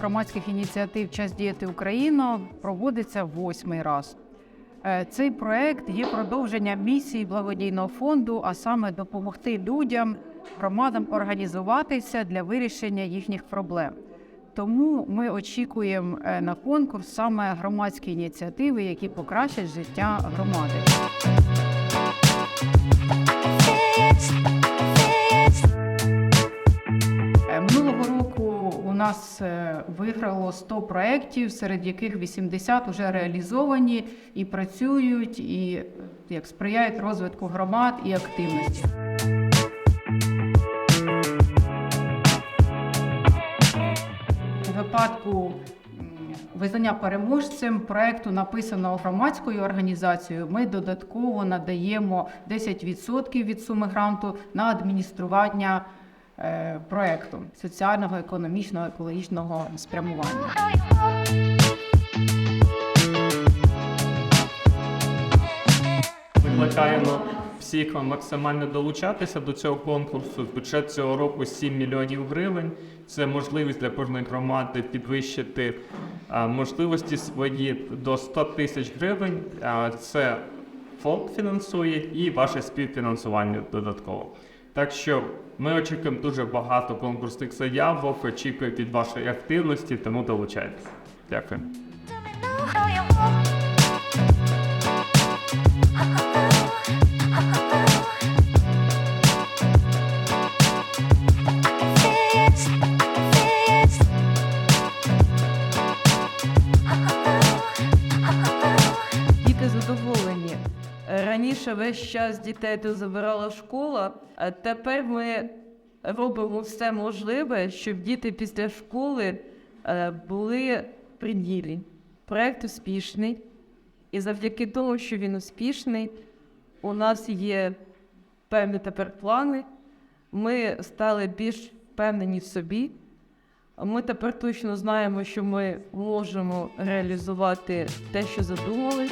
громадських ініціатив Час діяти Україна проводиться восьмий раз. Е, Цей проект є продовженням місії благодійного фонду, а саме допомогти людям, громадам організуватися для вирішення їхніх проблем. Тому ми очікуємо е, на конкурс саме громадські ініціативи, які покращать життя громади. Нас е, виграло 100 проєктів, серед яких 80 вже реалізовані і працюють, і як сприяють розвитку громад і активності. У випадку визнання переможцем проекту, написаного громадською організацією, ми додатково надаємо 10% від суми гранту на адміністрування проекту соціального, економічного, екологічного спрямування. Викликаємо всіх максимально долучатися до цього конкурсу. Бюджет цього року 7 мільйонів гривень. Це можливість для кожної громади підвищити можливості свої до 100 тисяч гривень. Це фонд фінансує і ваше співфінансування додатково. Так що ми очікуємо дуже багато конкурсних заявок, очікуємо від вашої активності, тому долучайтеся. Дякую. Раніше весь час дітей тут забирала школа, а тепер ми робимо все можливе, щоб діти після школи е, були при ділі. Проект успішний, і завдяки тому, що він успішний, у нас є певні тепер плани. Ми стали більш впевнені в собі. Ми тепер точно знаємо, що ми можемо реалізувати те, що задумали.